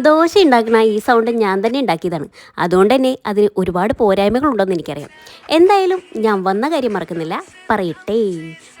ദോശ ഉണ്ടാക്കുന്ന ഈ സൗണ്ട് ഞാൻ തന്നെ ഉണ്ടാക്കിയതാണ്. അതുകൊണ്ട് തന്നെ അതിന് ഒരുപാട് പോരായ്മകളുണ്ടെന്ന് എനിക്കറിയാം. എന്തായാലും ഞാൻ വന്ന കാര്യം മറക്കുന്നില്ല. പറയട്ടെ.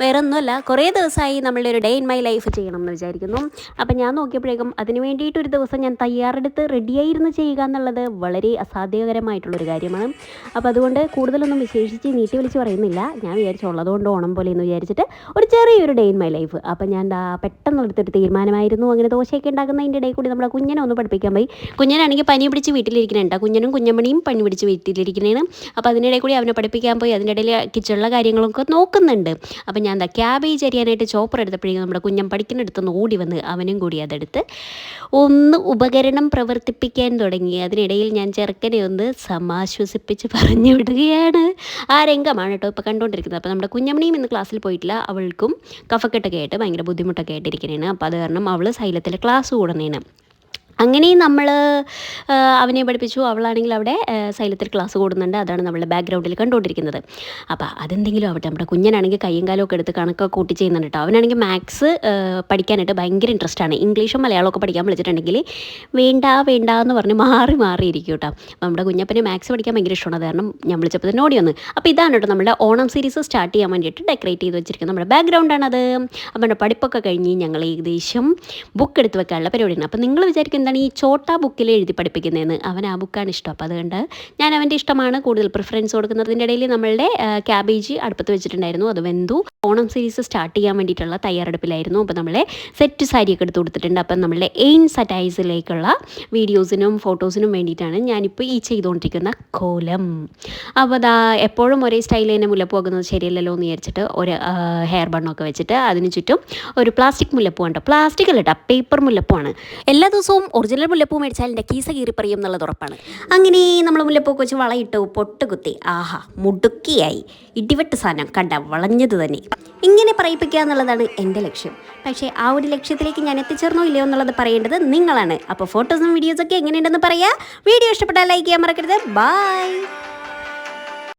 വേറെ ഒന്നുമല്ല കുറേ ദിവസമായി നമ്മളുടെ ഒരു ഡേ ഇൻ മൈ ലൈഫ് ചെയ്യണം എന്ന് വിചാരിക്കുന്നു. അപ്പം ഞാൻ നോക്കിയപ്പോഴേക്കും അതിന് വേണ്ടിയിട്ട് ഒരു ദിവസം ഞാൻ തയ്യാറെടുത്ത് റെഡിയായിരുന്നു ചെയ്യുക എന്നുള്ളത് വളരെ അസാധ്യകരമായിട്ടുള്ളൊരു കാര്യമാണ്. അപ്പോൾ അതുകൊണ്ട് കൂടുതലൊന്നും വിശേഷിച്ച് നീട്ടി വിളിച്ച് പറയുന്നില്ല. ഞാൻ വിചാരിച്ചു ഉള്ളതുകൊണ്ട് ഓണം പോലെ എന്ന് വിചാരിച്ചിട്ട് ഒരു ചെറിയൊരു ഡേ ഇൻ മൈ ലൈഫ് അപ്പം ഞാൻ പെട്ടെന്ന് എടുത്തൊരു തീരുമാനമായിരുന്നു. അങ്ങനെ ദോശയൊക്കെ ഉണ്ടാക്കുന്നതിന്റെ ഇടയിൽ കൂടി നമ്മുടെ കുഞ്ഞിനെ ഒന്ന് പഠിപ്പിക്കാൻ പോയി. കുഞ്ഞനാണെങ്കിൽ പനി പിടിച്ച് വീട്ടിലിരിക്കുന്നുണ്ട് കുഞ്ഞനും കുഞ്ഞമ്മണിയും പനി പിടിച്ച് വീട്ടിലിരിക്കുന്നതാണ് അപ്പോൾ അതിനിടയിൽ കൂടി അവനെ പഠിപ്പിക്കാൻ പോയി. അതിന്റെ ഇടയിൽ കിച്ചണിലെ കാര്യങ്ങളൊക്കെ നോക്കുന്നുണ്ട്. അപ്പോൾ ഞാൻ എന്താ ക്യാബേജ് അരിയാനായിട്ട് ചോപ്പർ എടുത്തപ്പോഴേക്കും നമ്മുടെ കുഞ്ഞൻ പഠിക്കുന്നിടത്തുനിന്ന് ഓടി വന്ന് അവനും കൂടി അതെടുത്ത് ഒന്ന് ഉപകരണം പ്രവർത്തിപ്പിക്കാൻ തുടങ്ങി. അതിനിടയിൽ ഞാൻ ചെറുക്കനെ ഒന്ന് സമാശ്വസിപ്പിച്ച് പറഞ്ഞു വിടുകയാണ്. ആ രംഗമാണ് കേട്ടോ ഇപ്പോൾ കണ്ടുകൊണ്ടിരിക്കുന്നത്. അപ്പോൾ നമ്മുടെ കുഞ്ഞമ്മണിയും ഇന്ന് ക്ലാസ്സിൽ പോയിട്ടില്ല. അവൾക്കും കഫക്കെട്ടൊക്കെ ആയിട്ട് ഭയങ്കര ബുദ്ധിമുട്ടൊക്കെ ആയിട്ടിരിക്കുന്നതാണ് അപ്പോൾ അത് കാരണം അവൾ സൈലത്തിൽ ക്ലാസ് കൂടുന്നതാണ് അങ്ങനെ നമ്മൾ അവനെ പഠിപ്പിച്ചു. അവളാണെങ്കിൽ അവിടെ സൈലത്തിൽ ക്ലാസ് കൂടുന്നുണ്ട്. അതാണ് നമ്മളുടെ ബാക്ക്ഗ്രൗണ്ടിൽ കണ്ടുകൊണ്ടിരിക്കുന്നത്. അപ്പോൾ അതെന്തെങ്കിലും ആവട്ടെ നമ്മുടെ കുഞ്ഞനാണെങ്കിൽ കയ്യും കാലമൊക്കെ എടുത്ത് കണക്കൊക്കെ കൂട്ടി ചെയ്യുന്നുണ്ട് കേട്ടോ അവനാണെങ്കിൽ മാത്സ് പഠിക്കാനായിട്ട് ഭയങ്കര ഇൻട്രസ്റ്റ് ആണ്. ഇംഗ്ലീഷും മലയാളമൊക്കെ പഠിക്കാൻ വിളിച്ചിട്ടുണ്ടെങ്കിൽ വേണ്ട വേണ്ട എന്ന് പറഞ്ഞ് മാറി മാറിയിരിക്കും കേട്ടോ നമ്മുടെ കുഞ്ഞപ്പന് മാത്സ് പഠിക്കാൻ ഭയങ്കര ഇഷ്ടമാണ്. കാരണം ഞാൻ വിളിച്ചപ്പോൾ തന്നെ ഓടി വന്ന്. അപ്പോൾ ഇതാണ് കേട്ടോ നമ്മുടെ ഓണം സീരീസ് സ്റ്റാർട്ട് ചെയ്യാൻ വേണ്ടിയിട്ട് ഡെക്കറേറ്റ് ചെയ്ത് വെച്ചിരിക്കുന്നത്. നമ്മുടെ ബാക്ക്ഗ്രൗണ്ടാണത് നമ്മുടെ പഠിപ്പൊക്കെ കഴിഞ്ഞ് ഞങ്ങൾ ഏകദേശം ബുക്ക് എടുത്ത് വെക്കാനുള്ള പരിപാടിയാണ്. അപ്പോൾ നിങ്ങൾ വിചാരിക്കും എന്താണ് ഈ ചോട്ടാ ബുക്കിൽ എഴുതി പഠിപ്പിക്കുന്നതെന്ന്. അവൻ ആ ബുക്കാണ് ഇഷ്ടം. അപ്പോൾ അതുകൊണ്ട് ഞാൻ അവന്റെ ഇഷ്ടമാണ് കൂടുതൽ പ്രിഫറൻസ് കൊടുക്കുന്നതിന്റെ ഇടയിൽ നമ്മളുടെ ക്യാബേജ് അടുപ്പത്ത് വെച്ചിട്ടുണ്ടായിരുന്നു. അത് വെന്തു. ഓണം സീരീസ് സ്റ്റാർട്ട് ചെയ്യാൻ വേണ്ടിയിട്ടുള്ള തയ്യാറെടുപ്പിലായിരുന്നു. അപ്പോൾ നമ്മളെ സെറ്റ് സാരിയൊക്കെ എടുത്ത് കൊടുത്തിട്ടുണ്ട്. അപ്പം നമ്മളുടെ എയിൻ സറ്റൈസിലേക്കുള്ള വീഡിയോസിനും ഫോട്ടോസിനും വേണ്ടിയിട്ടാണ് ഞാനിപ്പോൾ ഈ ചെയ്തുകൊണ്ടിരിക്കുന്ന കോലം. അപ്പോൾ അതാ എപ്പോഴും ഒരേ സ്റ്റൈൽ തന്നെ മുല്ലപ്പൂ ആക്കുന്നത് ശരിയല്ലല്ലോ എന്ന് വിചാരിച്ചിട്ട് ഒരു ഹെയർ ബണ്ണൊക്കെ വെച്ചിട്ട് അതിന് ചുറ്റും ഒരു പ്ലാസ്റ്റിക് മുല്ലപ്പൂ ഉണ്ട് പ്ലാസ്റ്റിക് അല്ല കേട്ടോ പേപ്പർ മുല്ലപ്പൂ ആണ്. എല്ലാ ദിവസവും ഒറിജിനൽ മുല്ലപ്പൂ മേടിച്ചാൽ എന്റെ കീസ കീറിപ്പറിയും എന്നുള്ളത് ഉറപ്പാണ്. അങ്ങനെ നമ്മൾ മുല്ലപ്പൂ വെച്ച് വളയിട്ടു പൊട്ട് കുത്തി ആഹാ മുടുക്കിയായി. ഇടിവെട്ട് സാധനം കണ്ട വളഞ്ഞത് തന്നെ. ഇങ്ങനെ പറയിപ്പിക്കുക എന്നുള്ളതാണ് എന്റെ ലക്ഷ്യം. പക്ഷേ ആ ഒരു ലക്ഷ്യത്തിലേക്ക് ഞാൻ എത്തിച്ചേർന്നോ ഇല്ലയോ എന്നുള്ളത് പറയേണ്ടത് നിങ്ങളാണ്. അപ്പോൾ ഫോട്ടോസും വീഡിയോസൊക്കെ എങ്ങനെയുണ്ടെന്ന് പറയാം. വീഡിയോ ഇഷ്ടപ്പെട്ടാൽ ലൈക്ക് ചെയ്യാൻ മറക്കരുത്. ബൈ